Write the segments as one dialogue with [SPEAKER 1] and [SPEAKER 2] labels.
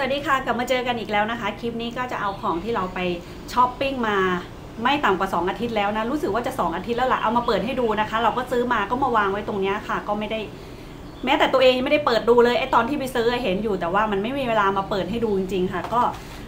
[SPEAKER 1] สวัสดีค่ะ กลับมาเจอกันอีกแล้วนะคะ คลิปนี้ก็จะเอาของที่เราไปช้อปปิ้งมาไม่ต่ำกว่า 2 อาทิตย์แล้วนะ รู้สึกว่าจะ 2 อาทิตย์แล้วล่ะ เอามาเปิดให้ดูนะคะ เราก็ซื้อมาก็มาวางไว้ตรงนี้ค่ะ ก็ไม่ได้ แม้แต่ตัวเองยังไม่ได้เปิดดูเลยไอ้ตอนที่ไปซื้อเห็นอยู่แต่ว่ามันไม่มีเวลามาเปิดให้ดูจริงๆค่ะ ก็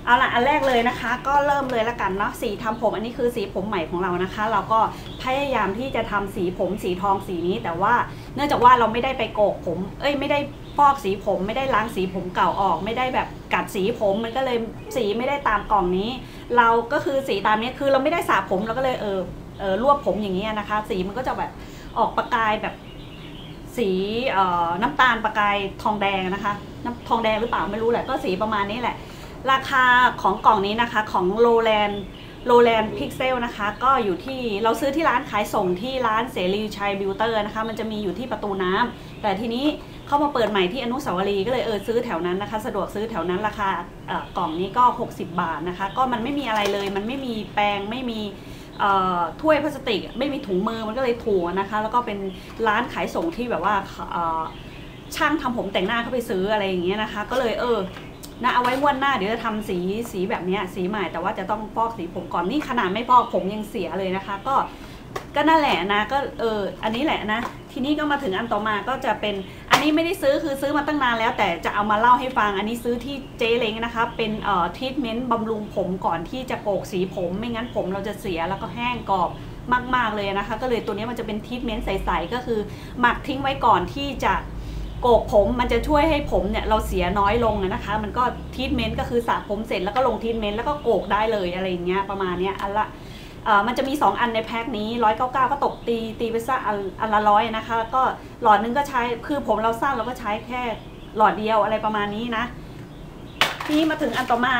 [SPEAKER 1] เอาละอันแรกเลยนะคะ ก็เริ่มเลยละกันเนาะสีทำผมอันนี้คือสีผมใหม่ของเรานะคะ เราก็พยายามที่จะทำสีผมสีทองสีนี้ แต่ว่าเนื่องจากว่าเราไม่ได้ไปโกกผม เอ้ยไม่ได้ ฟอกสีผมไม่ได้ล้างสีผมเก่าออก ไม่ได้แบบกัดสีผมมันก็เลยสีไม่ได้ตามกล่องนี้ เราก็คือสีตามนี้คือเราไม่ได้สระผมเราก็เลยเออเออรวบผมอย่างนี้ยนะคะ สีมันก็จะแบบออกประกายแบบสีเอ่อน้ำตาลประกายทองแดงนะคะน้ำทองแดงหรือเปล่าไม่รู้แหละก็สีประมาณนี้แหละ ราคาของกล่องนี้นะคะของโลแลนโลแลนพิกเซลนะคะก็อยู่ที่เราซื้อที่ร้านขายส่งที่ร้านเสรีชัยบิวเตอร์นะคะ มันจะมีอยู่ที่ประตูน้ำแต่ทีนี้ เข้ามาเปิดใหม่ที่อนุสาวรีย์ก็เลยเออซื้อแถวนั้นนะคะ สะดวกซื้อแถวนั้นราคากล่องนี้ก็ 60 บาทนะคะ ก็มันไม่มีอะไรเลย มันไม่มีแปรงไม่มีถ้วยพลาสติก ไม่มีถุงมือมันก็เลยถูกนะคะ แล้วก็เป็นร้านขายส่งที่แบบว่าช่างทำผมแต่งหน้าเข้าไปซื้ออะไรอย่างเงี้ยนะคะ ก็เลยเออนะเอาไว้วันหน้าเดี๋ยวจะทำสีสีแบบนี้สีใหม่แต่ว่าจะต้องฟอกสีผมก่อนนี่ขนาดไม่ฟอกผมยังเสียเลยนะคะ ก็ก็นั่นแหละนะก็เอออันนี้แหละนะ ทีนี้ก็มาถึงอันต่อมาก็จะเป็น นนี้ไม่ได้ซื้อคือซื้อมาตั้งนานแล้ว แต่จะเอามาเล่าให้ฟัง อันนี้ซื้อที่เจ๊เล้งนะคะ เป็นเอ่อทรีทเมนต์บำรุงผมก่อนที่จะโกกสีผม ไม่งั้นผมเราจะเสียแล้วก็แห้งกรอบมาก ๆ เลยนะคะ ก็เลยตัวนี้มันจะเป็นทรีทเมนต์ใส ๆ ก็คือหมักทิ้งไว้ก่อนที่จะโกกผมมันจะช่วยให้ผมเนี่ยเราเสียน้อยลงนะคะ มันก็ทรีทเมนต์ก็คือสระผมเสร็จแล้วก็ลงทรีทเมนต์แล้วก็โกกได้เลยอะไรอย่างเงี้ยประมาณเนี้ยอันละ มันจะมี 2 อันในแพ็คนี้ร้อยเก้าเก้าก็ตกตีตีไปซะอันอันละร้อยนะคะแล้วก็หลอดนึงก็ใช้คือผมเราสั้นเราก็ใช้แค่หลอดเดียวอะไรประมาณนี้นะ ทีนี้มาถึงอันต่อมา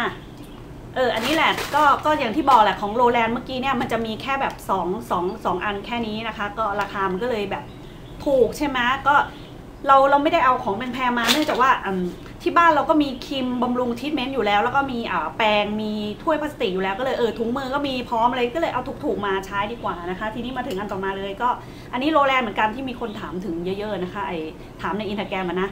[SPEAKER 1] เออ อันนี้แหละ ก็ ก็อย่างที่บอกแหละของโรแลนด์เมื่อกี้เนี่ย มันจะมีแค่แบบ2 2 2อันแค่นี้นะคะ ก็ราคา มันก็เลยแบบถูกใช่ไหมก็เรา เราไม่ได้เอาของแพงๆมา เนื่องจากว่าอืม ที่บ้านเราก็มีครีมบำรุงทรีทเมนต์อยู่แล้ว แล้วก็มีแปรงมีถ้วยพลาสติกอยู่แล้วก็เลยเออถุงมือก็มีพร้อมเลยก็เลยเอาถูกๆมาใช้ดีกว่านะคะ ทีนี้มาถึงอันต่อมาเลยก็อันนี้โรแลนด์เหมือนกันที่มีคนถามถึงเยอะๆนะคะไอถามในอินสตาแกรมนะ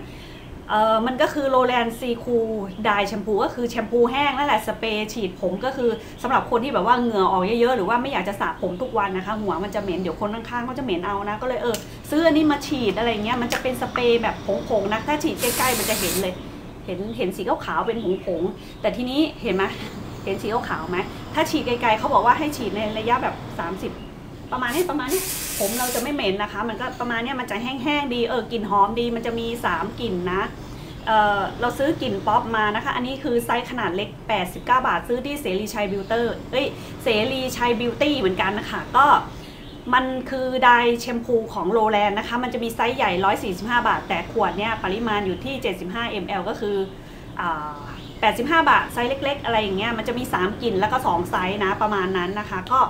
[SPEAKER 1] เออมันก็คือโรแลนซีคูไดแชมพูก็คือแชมพูแห้งนั่นแหละสเปรย์ฉีดผมก็คือสำหรับคนที่แบบว่าเหงื่อออกเยอะๆ หรือว่าไม่อยากจะสระผมทุกวันนะคะ หัวมันจะเหม็น เดี๋ยวคนข้างๆเขาจะเหม็นเอานะ ก็เลยเออซื้ออันนี้มาฉีดอะไรเงี้ยมันจะเป็นสเปรย์แบบผงๆนะ ถ้าฉีดใกล้ๆมันจะเห็นเลย เห็นเห็นสีขาวๆเป็นผงๆแต่ทีนี้เห็นไหมเห็นสีขาวๆไหมถ้าฉีดไกลๆเขาบอกว่าให้ฉีดในระยะแบบ 30ประมาณนี้ประมาณนี้ผมเราจะไม่เหม็นนะคะ มันก็ประมาณนี้มันจะแห้งๆดีเออกลิ่นหอมดี มันจะมี 3กลิ่นนะเออเราซื้อกลิ่นป๊อปมานะคะ อันนี้คือไซส์ขนาดเล็ก 89 บาท ซื้อที่เสรีชัยบิวเตอร์เอ้ยเสรีชัยบิวตี้เหมือนกันนะคะ ก็ มันคือไดแชมพูของโรแลนนะคะ มันจะมีไซส์ใหญ่ 145 บาท แต่ขวดเนี่ยปริมาณอยู่ที่ 75 ml ก็คืออ85 บาท ไซส์เล็ก ๆ อะไรอย่างเงี้ย มันจะมี 3กลิ่นแล้วก็ 2 ไซส์นะประมาณนั้นนะคะ ก็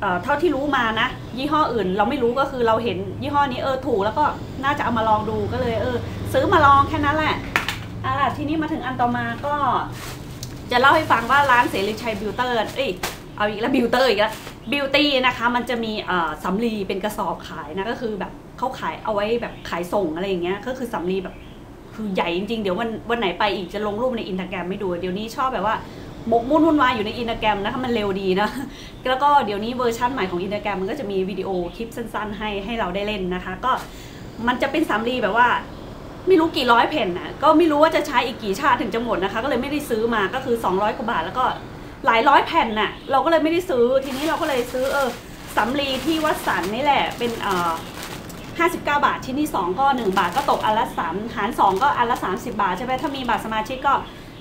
[SPEAKER 1] เอ่อเท่าที่รู้มานะ ยี่ห้ออื่นเราไม่รู้ก็คือเราเห็นยี่ห้อนี้เออถูกแล้วก็น่าจะเอามาลองดูก็เลยเออซื้อมาลองแค่นั้นแหละอ่าทีนี้มาถึงอันต่อมาก็จะเล่าให้ฟังว่าร้านเสรีชัยบิวเตอร์เอ้ยเอาอีกแล้วบิวเตอร์อีกแล้ว บิวตี้นะคะมันจะมีสำลีเป็นกระสอบขายนะก็คือแบบเขาขายเอาไว้แบบขายส่งอะไรอย่างเงี้ยก็คือสำลีแบบคือใหญ่จริงๆ เดี๋ยววันวันไหนไปอีกจะลงรูปในอินสตาแกรมไม่ดู เดี๋ยวนี้ชอบแบบว่าหมกมุ่นวุ่นวายอยู่ในอินสตาแกรมนะคะมันเร็วดีนะ แล้วก็เดี๋ยวนี้เวอร์ชันใหม่ของอินสตาแกรมมันก็จะมีวิดีโอคลิปสั้น ๆ ให้ให้เราได้เล่นนะคะ ก็มันจะเป็นสำลีแบบว่า ไม่รู้กี่ร้อยแผ่นนะก็ไม่รู้ว่าจะใช้อีกกี่ชาติถึงจะหมดนะคะ ก็เลยไม่ได้ซื้อมาก็คือ 200กว่าบาทแล้วก็ หลายร้อยแผ่นน่ะเราก็เลยไม่ได้ซื้อทีนี้เราก็เลยซื้อเออสำลีที่วัดสันนี่แหละเป็นเอ่อ59 บาทชิ้นที่ 2 ก็ 1 บาทก็ตกอันละ 3 หาร 2 ก็อันละ 30 บาทใช่ไหมถ้ามีบัตรสมาชิกก็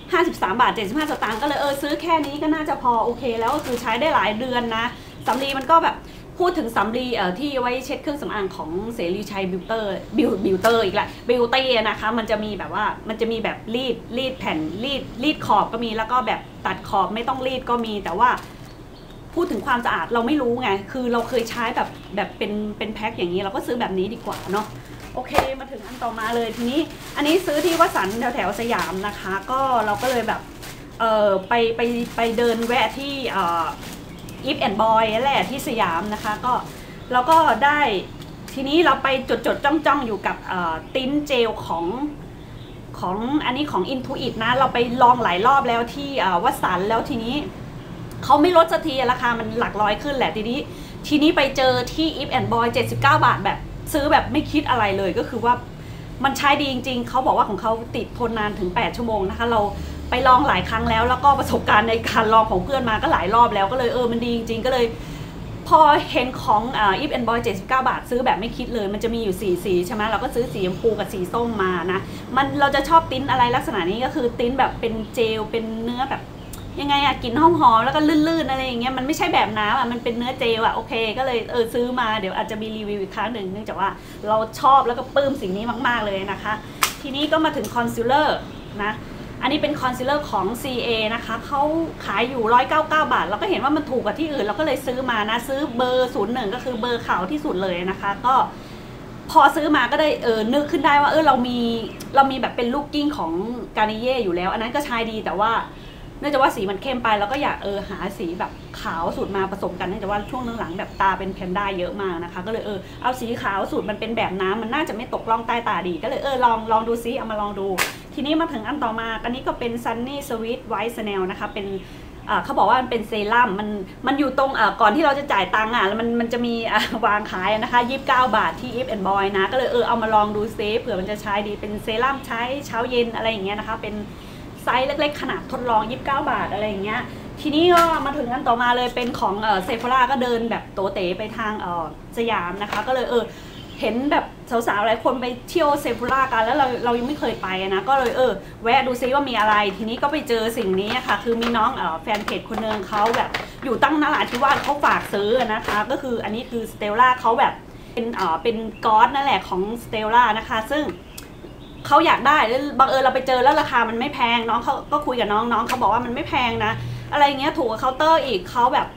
[SPEAKER 1] 53 บาท 75 สตางค์ก็เลยเออซื้อแค่นี้ก็น่าจะพอโอเค แล้วก็คือใช้ได้หลายเดือนนะสำลีมันก็แบบ พูดถึงสำลีที่ไว้เช็ดเครื่องสำอางของเสรีชัยบิวเตอร์บิวบิวเตอร์อีกละบิวเต้นะคะมันจะมีแบบว่ามันจะมีแบบรีดรีดแผ่นรีดรีดขอบก็มีแล้วก็แบบตัดขอบไม่ต้องรีดก็มีแต่ว่าพูดถึงความสะอาดเราไม่รู้ไง คือเราเคยใช้แบบแบบเป็นเป็นแพ็คอย่างนี้เราก็ซื้อแบบนี้ดีกว่าเนาะโอเคมาถึงอันต่อมาเลยทีนี้ อันนี้ซื้อที่วัดสันแถวแถวสยามนะคะ ก็เราก็เลยแบบเออไปไปไปเดินแวะที่เอีฟแอนด์บอยแหละที่สยามนะคะ ก็เราก็ได้ทีนี้เราไปจดจดจ้องจ้องอยู่กับติ้นเจลของของอันนี้ของ Intuit นะ เราไปลองหลายรอบแล้วที่วัดสันแล้วทีนี้เขาไม่ลดสักทีราคามันหลักร้อยขึ้นแหละทีนี้ ทีนี้ไปเจอที่ If and Boy 79 บาทแบบซื้อแบบไม่คิดอะไรเลยก็คือว่ามันใช้ดีจริง ๆ เขาบอกว่าของเขาติดทนนานถึง 8 ชั่วโมงนะคะ เรา ไปลองหลายครั้งแล้ว แล้วก็ประสบการณ์ในการลองของเพื่อนมาก็หลายรอบแล้วก็เลยเออมันดีจริงๆก็เลย พอเห็นของอ่า If and Boy 79บาท ซื้อแบบไม่คิดเลย มันจะมีอยู่สีสีใช่ไหมเราก็ซื้อสีชมพูกับสีส้มมานะ มันเราจะชอบติ้นอะไรลักษณะนี้ก็คือติ้นแบบเป็นเจลเป็นเนื้อแบบยังไงอะกลิ่นหอมหอมแล้วก็ลื่นๆอะไรอย่างเงี้ยมันไม่ใช่แบบน้ำอะมันเป็นเนื้อเจลอะโอเค ก็เลยเออซื้อมาเดี๋ยวอาจจะมีรีวิวอีกครั้งหนึ่งเนื่องจากว่าเราชอบแล้วก็ปลื้มสิ่งนี้มาก ๆเลยนะคะ ทีนี้ก็มาถึงคอนซีลเลอร์นะ อันนี้เป็นคอนซีลเลอร์ของ CA นะคะเขาขายอยู่ 199 บาท เราก็เห็นว่ามันถูกกว่าที่อื่น เราก็เลยซื้อมานะ ซื้อเบอร์ 01 ก็คือเบอร์ขาวที่สุดเลยนะคะ ก็พอซื้อมาก็ได้เออนึกขึ้นได้ว่าเออเรามีเรามีแบบเป็นลูกกิ้งของกานิเย่อยู่แล้ว อันนั้นก็ใช้ดีแต่ว่าเนื่องจากว่าสีมันเข้มไปเราก็อยากเออหาสีแบบขาวสูตรมาผสมกันเนื่องจากว่าช่วงหลังๆแบบตาเป็นแพนด้าเยอะมากนะคะ ก็เลยเออเอาสีขาวสูตรมันเป็นแบบน้ำมันน่าจะไม่ตกล่องใต้ตาดี ก็เลยเออลองลองดูซิเอามาลองดู ทีนี้มาถึงอันต่อมาอันนี้ก็เป็น Sunny Sweet White Snail นะคะเป็นเขาบอกว่ามันเป็นเซรั่มมันมันอยู่ตรงก่อนที่เราจะจ่ายตังค์อะแล้วมันมันจะมีวางขายนะคะ29บาทที่ If and Boy นะ ก็เลยเออเอามาลองดูซิเผื่อมันจะใช้ดีเป็นเซรั่มใช้เช้าเย็นอะไรอย่างเงี้ยนะคะ เป็นไซส์เล็กๆ ขนาดทดลอง29บาทอะไรอย่างเงี้ยทีนี้ก็มาถึงอันต่อมาเลยเป็นของเซฟ h ราก็เดินแบบโตเต๋ไปทางสยามนะคะ ก็เลยเออ เห็นแบบสาวๆหลายคนไปเที่ยวเซฟูล่ากันแล้วเราเรายังไม่เคยไปนะ ก็เลยเออ แวะดูซิว่ามีอะไร ทีนี้ก็ไปเจอสิ่งนี้ค่ะ คือมีน้องเออแฟนเพจคนนึงเขาแบบอยู่ตั้งนราธิวาสเขาฝากซื้อนะคะ ก็คืออันนี้คือสเตลล่าเขาแบบเป็นเออเป็นก๊อตนั่นแหละของสเตลล่านะคะ ซึ่งเขาอยากได้แล้วบังเอิญเราไปเจอแล้วราคามันไม่แพงน้องเขาก็คุยกับน้องน้องเขาบอกว่ามันไม่แพงนะ อะไรเงี้ยถูกกับเคาน์เตอร์อีกเขาแบบ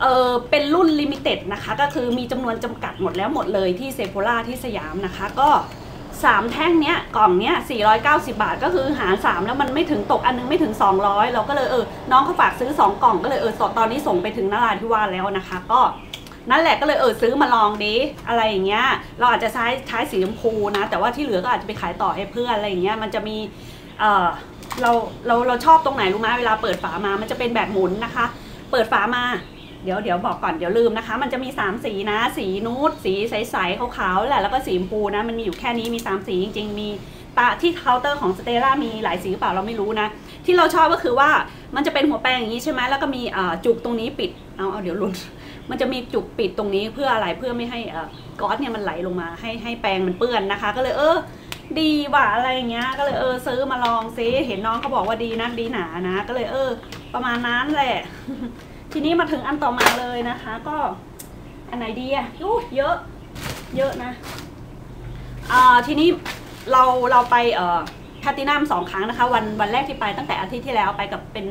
[SPEAKER 1] เออเป็นรุ่นลิมิเต็ดนะคะ ก็คือมีจำนวนจำกัดหมดแล้วหมดเลยที่เซโฟล่าที่สยามนะคะ ก็3แท่งเนี้ยกล่องเนี้ย490 บาทก็คือหาร3แล้วมันไม่ถึงตกอันนึงไม่ถึง 200 เราก็เลยเออน้องเขาฝากซื้อ 2 กล่องก็เลยเออตอนนี้ส่งไปถึงนราธิวาสแล้วนะคะ ก็นั่นแหละก็เลยเออซื้อมาลองดิอะไรอย่างเงี้ย เราอาจจะใช้ใช้สีชมพูนะ แต่ว่าที่เหลือก็อาจจะไปขายต่อให้เพื่อนอะไรอย่างเงี้ยมันจะมีเออเราเราเราชอบตรงไหนรู้ไหมเวลาเปิดฝามามันจะเป็นแบบหมุนนะคะ เปิดฝามา เดี๋ยวเดี๋ยวบอกก่อนเดี๋ยวลืมนะคะ มันจะมี 3 สีนะ สีนูดสีใสๆขาวๆแหละแล้วก็สีชมพูนะ มันมีอยู่แค่นี้มี 3 สีจริง ๆ มีตาที่เคาน์เตอร์ของสเตล่ามีหลายสีหรือเปล่าเราไม่รู้นะ ที่เราชอบก็คือว่ามันจะเป็นหัวแปรงอย่างนี้ใช่ไหมแล้วก็มีจุกตรงนี้ปิดเอาเอาเดี๋ยวลุ้นมันจะมีจุกปิดตรงนี้เพื่ออะไรเพื่อไม่ให้ก๊อซเนี่ยมันไหลลงมาให้ให้แปรงมันเปื้อนนะคะ ก็เลยเออดีว่ะอะไรเงี้ย ก็เลยเออซื้อมาลองซิเห็นน้องเขาบอกว่าดีนะดีหนานะ ก็เลยเออ ประมาณนั้นแหละ ทีนี้มาถึงอันต่อมาเลยนะคะ ก็อันไหนดีอะยูเยอะ เยอะนะอ่าทีนี้เราเราไปเอ่อแพตินัมสองครั้งนะคะ วันวันแรกที่ไปตั้งแต่อาทิตย์ที่แล้วไปกับเป็น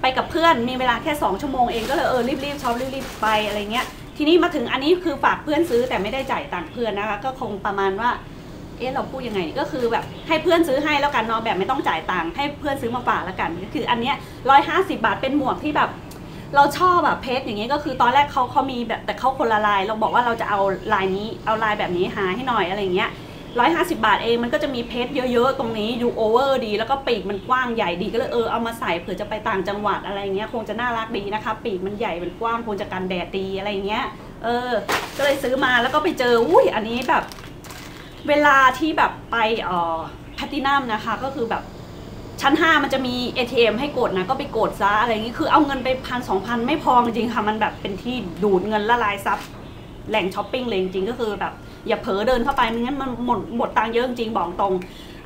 [SPEAKER 1] ไปกับเพื่อนมีเวลาแค่ 2 ชั่วโมงเองก็เลยเออรีบๆช็อปรีบๆไปอะไรเงี้ยทีนี้มาถึงอันนี้คือฝากเพื่อนซื้อแต่ไม่ได้จ่ายตังค์เพื่อนนะคะ ก็คงประมาณว่าเอ๊ะเราพูดยังไงก็คือแบบให้เพื่อนซื้อให้แล้วกันเนาะแบบไม่ต้องจ่ายตังค์ให้เพื่อนซื้อมาฝากแล้วกันก็คืออันเนี้ยร้อยห้าสิบาทเป็นหมวกที่แบบ เราชอบแบบเพชรอย่างเงี้ยก็คือตอนแรกเขาเขามีแบบแต่เขาคนละลาย เราบอกว่าเราจะเอาลายนี้เอาลายแบบนี้หาให้หน่อยอะไรเงี้ยร้อยห้าสิบาทเองมันก็จะมีเพชรเยอะๆ ตรงนี้ดูโอเวอร์ดี แล้วก็ปีกมันกว้างใหญ่ดีก็เลยเออเอามาใส่เผื่อจะไปต่างจังหวัดอะไรเงี้ยคงจะน่ารักดีนะคะปีกมันใหญ่มันกว้างคงจะกันแดดดีอะไรเงี้ยเออ ก็เลยซื้อมาแล้วก็ไปเจออุ้ยอันนี้แบบ เวลาที่แบบไปเอ่อแพตินัมนะคะ ก็คือแบบ ชั้น 5 มันจะมี ATM ให้กดนะ ก็ไปกดซะอะไรอย่างนี้คือเอาเงินไปพันสองพันไม่พอจริงๆค่ะมันแบบเป็นที่ดูดเงินละลายซับแหล่งช้อปปิ้งเลยจริงๆก็คือแบบอย่าเผลอเดินเข้าไปไม่งั้นมันหมดหมดตังค์เยอะจริงๆบอกตรง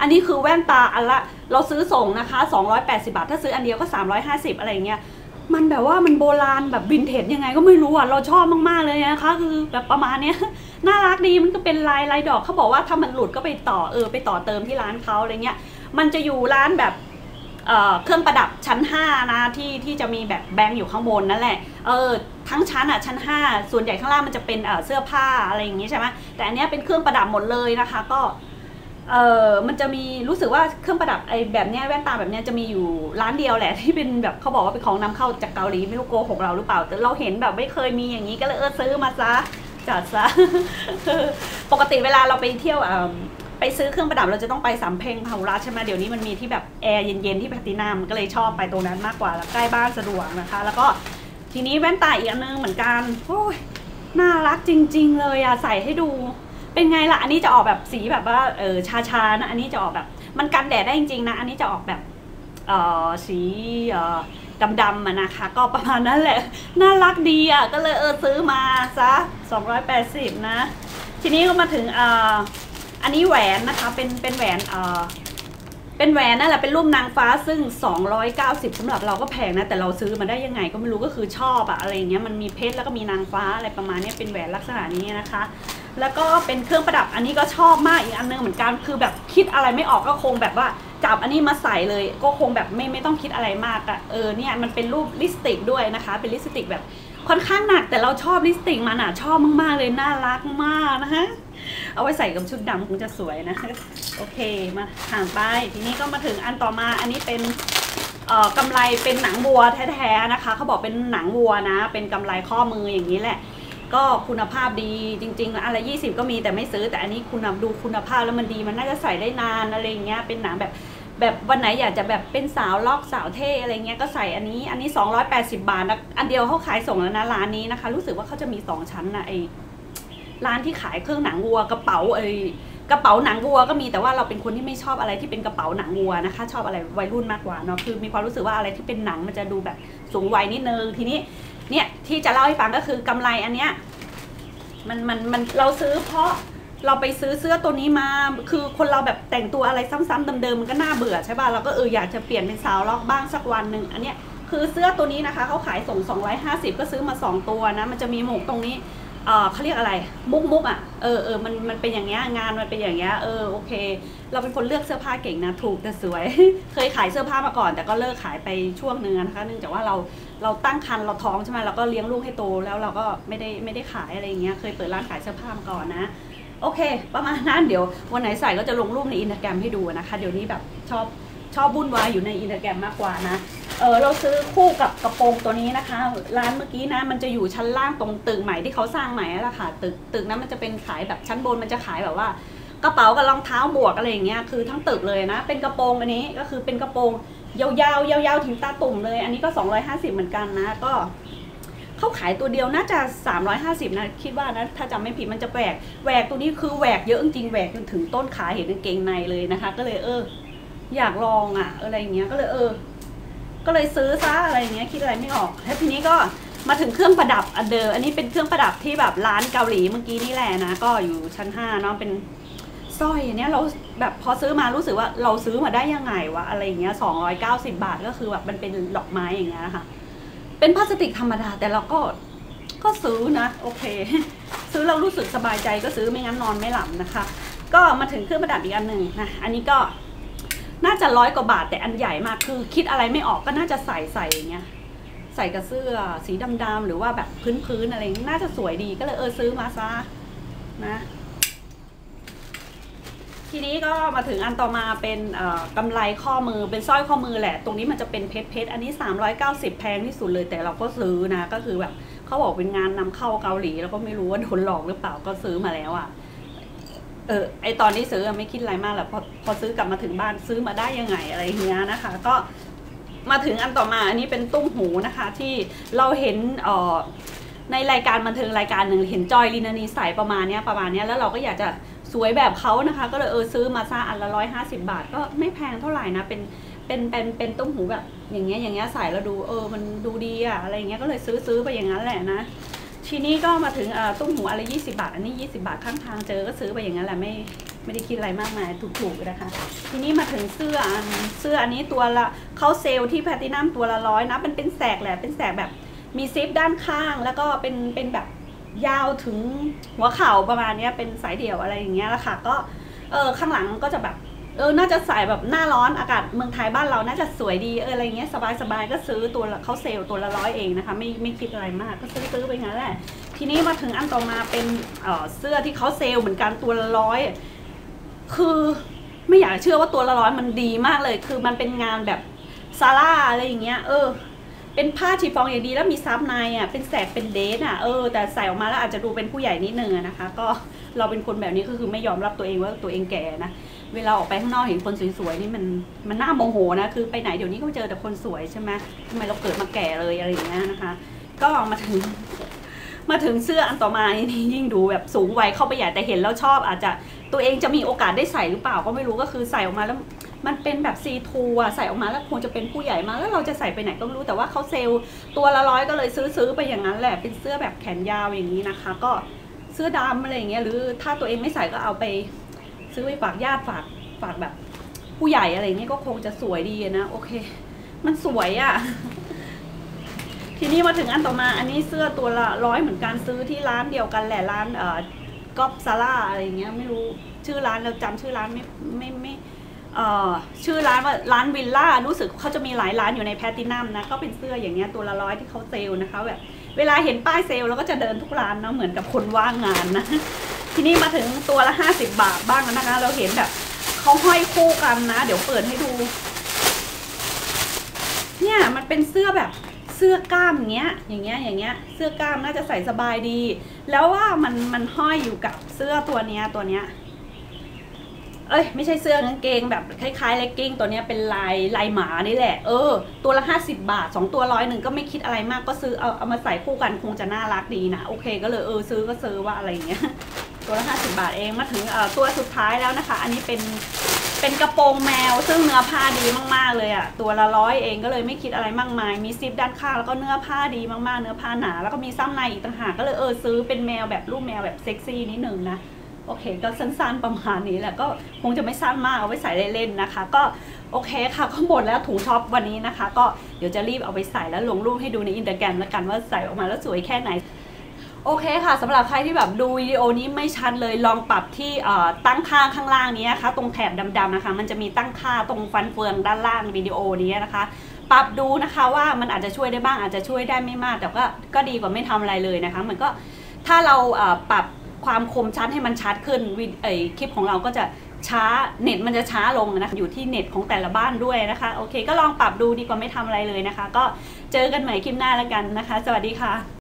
[SPEAKER 1] อันนี้คือแว่นตาอันละเราซื้อส่งนะคะ 280 บาท ถ้าซื้ออันเดียวก็ 350 อะไรอย่างเงี้ยมันแบบว่ามันโบราณแบบวินเทจยังไงก็ไม่รู้อะเราชอบมากๆเลยนะคะ คือแบบประมาณเนี้ยน่ารักดีมันก็เป็นลายลายดอกเขาบอกว่าถ้ามันหลุดก็ไปต่อเออไปต่อเติมที่ร้านเขาอะไรเงี้ย มันจะอยู่ร้านแบบเครื่องประดับชั้น 5 นะที่ที่จะมีแบบแบงค์อยู่ข้างบนนั่นแหละเออทั้งชั้นอะชั้น 5 ส่วนใหญ่ข้างล่างมันจะเป็นเสื้อผ้าอะไรอย่างงี้ใช่ไหมแต่อันนี้เป็นเครื่องประดับหมดเลยนะคะ ก็เออมันจะมีรู้สึกว่าเครื่องประดับไอ้แบบเนี้ยแว่นตาแบบเนี้ยจะมีอยู่ร้านเดียวแหละที่เป็นแบบเขาบอกว่าเป็นของนำเข้าจากเกาหลีไม่รู้โกหกเราหรือเปล่า แต่เราเห็นแบบไม่เคยมีอย่างนี้ก็เลยเออซื้อมาซะจัดซะปกติเวลาเราไปเที่ยว ไปซื้อเครื่องประดับเราจะต้องไปสำเพ็งพาหุรัตน์ใช่ไหมเดี๋ยวนี้มันมีที่แบบแอร์เย็นๆที่แพลตตินัมก็เลยชอบไปตรงนั้นมากกว่าแล้วใกล้บ้านสะดวกนะคะ แล้วก็ทีนี้แว่นตาอีกอันนึงเหมือนกันโอ้ยน่ารักจริง ๆ เลยอะใส่ให้ดู เป็นไงล่ะอันนี้จะออกแบบสีแบบว่าเออชาๆนะอันนี้จะออกแบบมันกันแดดได้จริงๆนะอันนี้จะออกแบบเออสีเออดำๆอะนะคะ ก็ประมาณนั้นแหละน่ารักดีอะก็เลยเออซื้อมาซะ280 นะ ทีนี้ก็มาถึงเออ อันนี้แหวนนะคะเป็นเป็นแหวนเอ่อเป็นแหวนนั่นแหละเป็นรูปนางฟ้าซึ่ง 290สำหรับเราก็แพงนะแต่เราซื้อมาได้ยังไงก็ไม่รู้ก็คือชอบอะอะไรอย่างเงี้ยมันมีเพชรแล้วก็มีนางฟ้าอะไรประมาณนี้เป็นแหวนลักษณะนี้นะคะ แล้วก็เป็นเครื่องประดับอันนี้ก็ชอบมากอีกอันนึงเหมือนกันคือแบบคิดอะไรไม่ออกก็คงแบบว่า จับอันนี้มาใส่เลยก็คงแบบไม่ไม่ต้องคิดอะไรมากอะเออเนี่ยมันเป็นรูปลิสติกด้วยนะคะ เป็นลิสติกแบบค่อนข้างหนักแต่เราชอบลิสติกมันอะชอบมากๆเลยน่ารักมากนะคะเอาไว้ใส่กับชุดดำคงจะสวยนะโอเคมาห่างไปทีนี้ก็มาถึงอันต่อมาอันนี้เป็นเอ่อกำไรเป็นหนังวัวแท้ๆนะคะเขาบอกเป็นหนังวัวนะ เป็นกำไรข้อมืออย่างนี้แหละ ก็คุณภาพดีจริงๆอะไรยี่สิบก็มีแต่ไม่ซื้อ แต่อันนี้คุณดูคุณภาพแล้วมันดีมันน่าจะใส่ได้นานอะไรเงี้ยเป็นหนังแบบแบบวันไหนอยากจะแบบเป็นสาวลอกสาวเท่อะไรเงี้ยก็ใส่อันนี้อันนี้ 280 บาทนะอันเดียวเขาขายส่งแล้วนะร้านนี้นะคะ รู้สึกว่าเขาจะมี 2 ชั้นนะไอร้านที่ขายเครื่องหนังวัวกระเป๋าไอกระเป๋าหนังวัวก็มีแต่ว่าเราเป็นคนที่ไม่ชอบอะไรที่เป็นกระเป๋าหนังวัวนะคะ ชอบอะไรวัยรุ่นมากกว่าเนาะคือมีความรู้สึกว่าอะไรที่เป็นหนังมันจะดูแบบสูงวัยนิดนึงทีนี้ เนี่ยที่จะเล่าให้ฟังก็คือกำไรอันเนี้ยมันมันมันเราซื้อเพราะเราไปซื้อเสื้อตัวนี้มา คือคนเราแบบแต่งตัวอะไรซ้ำๆเดิมๆมันก็น่าเบื่อใช่ป่ะเราก็เอออยากจะเปลี่ยนเป็นสาวล็อกบ้างสักวันหนึ่งอันเนี้ยคือเสื้อตัวนี้นะคะเขาขายส่ง 250 ก็ซื้อมา 2 ตัวนะ มันจะมีหมวกตรงนี้ เออเขาเรียกอะไรมุกมุกอะเออเออมันมันเป็นอย่างเงี้ยงานมันเป็นอย่างเงี้ยเออโอเค เราเป็นคนเลือกเสื้อผ้าเก่งนะถูกแต่สวย เคยขายเสื้อผ้ามาก่อน แต่ก็เลิกขายไปช่วงนึงนะคะเนื่องจากว่าเราเราตั้งครรภ์เราท้องใช่ไหมเราก็เลี้ยงลูกให้โตแล้วเราก็ไม่ได้ไม่ได้ขายอะไรเงี้ยเคยเปิดร้านขายเสื้อผ้ามาก่อนนะโอเค ประมาณนั้นเดี๋ยววันไหนใส่ก็จะลงรูปในอินสตาแกรมให้ดูนะคะ เดี๋ยวนี้แบบชอบ ชอบบุ่นวายอยู่ในอินสตาแกรมมากกว่านะเออเราซื้อคู่กับกระโปรงตัวนี้นะคะ ร้านเมื่อกี้นะมันจะอยู่ชั้นล่างตรงตึกใหม่ที่เขาสร้างใหม่แล้วค่ะตึกตึกนั้นมันจะเป็นขายแบบชั้นบนมันจะขายแบบว่ากระเป๋ากับรองเท้าบวกอะไรอย่างเงี้ยคือทั้งตึกเลยนะ เป็นกระโปรงอันนี้ก็คือเป็นกระโปรงยาวๆยาวๆถึงตาตุ่มเลย อันนี้ก็ 250 เหมือนกันนะก็เขาขายตัวเดียวน่าจะ 350 นะคิดว่านะถ้าจำไม่ผิดมันจะแหวกแหวกตัวนี้คือแหวกเยอะจริงๆแหวกจนถึงต้นขาเห็นกางเกงในเลยนะคะ ก็เลยเออ อยากลองอะอะไรอย่างเงี้ยก็เลยเออ ก็เลยซื้อซะอะไรอย่างเงี้ยคิดอะไรไม่ออกแล้วทีนี้ก็มาถึงเครื่องประดับอันเดอร์อันนี้เป็นเครื่องประดับที่แบบร้านเกาหลีเมื่อกี้นี่แหละนะ ก็อยู่ชั้นห้าเนาะเป็นสร้อยอันเนี้ยเราแบบพอซื้อมารู้สึกว่าเราซื้อมาได้ยังไงวะอะไรอย่างเงี้ยสองร้อยเก้าสิบาทก็คือแบบมันเป็นดอกไม้อย่างเงี้ยนะคะเป็นพลาสติกธรรมดาแต่เราก็ก็ซื้อนะโอเค ซื้อเรารู้สึกสบายใจก็ซื้อไม่งั้นนอนไม่หลับนะคะ ก็มาถึงเครื่องประดับอีกอันหนึ่งนะอันนี้ก็ น่าจะร้อยกว่าบาทแต่อันใหญ่มากคือ คิดอะไรไม่ออกก็น่าจะใส่ใส่อย่างเงี้ยใส่กับเสื้อสีดำๆหรือว่าแบบพื้นๆอะไรน่าจะสวยดีก็เลยเออซื้อมาซะนะ ทีนี้ก็มาถึงอันต่อมาเป็นกำไรข้อมือเป็นสร้อยข้อมือแหละ ตรงนี้มันจะเป็นเพชรเพชรอันนี้ 390 แพงที่สุดเลยแต่เราก็ซื้อนะ ก็คือแบบเขาบอกเป็นงานนำเข้าเกาหลี แล้วก็ไม่รู้ว่าโดนหลอกหรือเปล่าก็ซื้อมาแล้วอะ เออไอตอนที่ซื้อไม่คิดอะไรมากแหละพอพอซื้อกลับมาถึงบ้านซื้อมาได้ยังไงอะไรเงี้ยนะคะ ก็มาถึงอันต่อมาอันนี้เป็นตุ้มหูนะคะ ที่เราเห็นออในรายการบันเทิงรายการหนึ่งเห็นจอยลินานีใส่ประมาณเนี้ยประมาณเนี้ยแล้วเราก็อยากจะสวยแบบเขานะคะ ก็เลยเออซื้อมาซะอันละร้อยห้าสิบาท ก็ไม่แพงเท่าไหร่นะเป็นเป็นเป็นเป็นตุ้มหูแบบอย่างเงี้ยอย่างเงี้ยใส่แล้วดูเออมันดูดีอะอะไรเงี้ยก็เลยซื้อซื้อไปอย่างนั้นแหละนะ ทีนี้ก็มาถึงตุ้มหูอะไรยี่สิบาท อันนี้ยี่สิบาทข้างทางเจอก็ซื้อไปอย่างนั้นแหละไม่ไม่ได้คิดอะไรมากมายถูกๆนะคะ ทีนี้มาถึงเสื้อเสื้ออันนี้ตัวละเขาเซลที่แพตตินัมตัวละร้อยนะเป็นเป็นแสกแหละเป็นแสกแบบมีซิปด้านข้าง แล้วก็เป็นเป็นแบบยาวถึงหัวเข่าประมาณนี้เป็นสายเดี่ยวอะไรอย่างเงี้ยแล้วค่ะก็เออข้างหลังก็จะแบบ เออ น่าจะใส่แบบหน้าร้อนอากาศเมืองไทยบ้านเรา น่าจะสวยดี เออ อะไรเงี้ย สบายๆก็ซื้อตัวเขาเซลตัวละร้อยเองนะคะ ไม่ไม่คิดอะไรมาก ก็ซื้อซื้อไปงั้นแหละ ทีนี้มาถึงอันต่อมาเป็นเออเสื้อที่เขาเซลเหมือนกันตัวละร้อย คือไม่อยากเชื่อว่าตัวละร้อยมันดีมากเลย คือมันเป็นงานแบบซาร่าอะไรอย่างเงี้ย เออ เป็นผ้าชีฟองอย่างดีแล้วมีซับในอะ เป็นแสกเป็นเดทอะ เออ แต่ใส่ออกมาแล้วอาจจะดูเป็นผู้ใหญ่นิดนึงนะคะ ก็เราเป็นคนแบบนี้ก็คือไม่ยอมรับตัวเองว่าตัวเองแก่นะ เวลาออกไปข้างนอกเห็นคนสวยๆนี่มันมันน่าโมโหนะคือไปไหนเดี๋ยวนี้ก็เจอแต่คนสวยใช่ไหมทำไมเราเกิดมาแก่เลยอะไรอย่างเงี้ยนะคะ ก็มาถึง มาถึงเสื้ออันต่อมานี่ยิ่งดูแบบสูงวัยเข้าไปใหญ่แต่เห็นแล้วชอบ อาจจะตัวเองจะมีโอกาสได้ใส่หรือเปล่าก็ไม่รู้ก็คือใส่ออกมาแล้วมันเป็นแบบซีทูอะใส่ออกมาแล้วคงจะเป็นผู้ใหญ่มาแล้วเราจะใส่ไปไหนก็ไม่รู้แต่ว่าเขาเซลล์ตัวละร้อยก็เลยซื้อซื้อไปอย่างนั้นแหละเป็นเสื้อแบบแขนยาวอย่างนี้นะคะ ก็เสื้อดำอะไรอย่างเงี้ยหรือถ้าตัวเองไม่ใส่ก็เอาไป ซื้อไปฝากญาติฝากฝากแบบ ผู้ใหญ่อะไรเงี้ยก็คงจะสวยดีนะโอเค มันสวยอะทีนี้มาถึงอันต่อมา อันนี้เสื้อตัวละร้อยเหมือนกันซื้อที่ร้านเดียวกันแหละร้านเอ่อก๊อปซาร่าอะไรเงี้ยไม่รู้ชื่อร้านเราจำชื่อร้านไม่ไม่ไม่เอ่อชื่อร้านว่าร้านวิลล่ารู้สึกเขาจะมีหลายร้านอยู่ในแพลตินัมนะก็เป็นเสื้ออย่างเงี้ยตัวละร้อยที่เขาเซลล์นะคะแบบเวลาเห็นป้ายเซลล์เราก็จะเดินทุกร้านเนาะเหมือนกับคนว่างงานนะ ทีนี้มาถึงตัวละห้าสิบบาทบ้างนะคะ เราเห็นแบบเขาห้อยคู่กันนะ เดี๋ยวเปิดให้ดู เนี่ยมันเป็นเสื้อแบบเสื้อกล้ามเงี้ย อย่างเงี้ย อย่างเงี้ย เสื้อกล้ามน่าจะใส่สบายดี แล้วว่ามันมันห้อยอยู่กับเสื้อตัวเนี้ยตัวเนี้ย เอ้ยไม่ใช่เสื้อกางเกงแบบคล้ายๆเลกกิ้งตัวเนี้ยเป็นลายลายหมานี่แหละ เออ ตัวละห้าสิบบาทสองตัวร้อยหนึ่งก็ไม่คิดอะไรมากก็ซื้อเอาเอามาใส่คู่กันคงจะน่ารักดีนะ โอเคก็เลยเออซื้อก็ซื้อว่าอะไรเงี้ย ตัวละห้าสิบาทเองมาถึงตัวสุดท้ายแล้วนะคะ อันนี้เป็นเป็นกระโปรงแมว ซึ่งเนื้อผ้าดีมากๆเลยอะตัวละร้อยเองก็เลยไม่คิดอะไรมากมาย มีซิปด้านข้างแล้วก็เนื้อผ้าดีมากๆ เนื้อผ้าหนา แล้วก็มีซ้ำในอีกต่างหากก็เลยเออซื้อเป็นแมวแบบรูปแมวแบบเซ็กซี่นิดหนึ่งนะโอเคก็สั้นๆประมาณนี้แหละก็คงจะไม่สั้นมากเอาไว้ใส่เล่นๆนะคะ ก็โอเคค่ะก็หมดแล้วถุงช็อปวันนี้นะคะ ก็เดี๋ยวจะรีบเอาไปใส่แล้วลงรูปให้ดูในอินเตอร์แกรมแล้วกันว่าใส่ออกมาแล้วสวยแค่ไหน โอเคค่ะสำหรับใครที่แบบดูวิดีโอนี้ไม่ชัดเลยลองปรับที่ตั้งค่าข้างล่างนี้นะคะ ตรงแถบดำๆนะคะ มันจะมีตั้งค่าตรงฟันเฟืองด้านล่างวิดีโอนี้นะคะ ปรับดูนะคะว่ามันอาจจะช่วยได้บ้างอาจจะช่วยได้ไม่มาก แต่ก็ก็ดีกว่าไม่ทำอะไรเลยนะคะ มันก็ถ้าเราปรับความคมชัดให้มันชัดขึ้นวิดเอ่ยคลิปของเราก็จะช้าเน็ตมันจะช้าลงนะคะอยู่ที่เน็ตของแต่ละบ้านด้วยนะคะโอเค ก็ลองปรับดูดีกว่าไม่ทำอะไรเลยนะคะ ก็เจอกันใหม่คลิปหน้าแล้วกันนะคะ สวัสดีค่ะ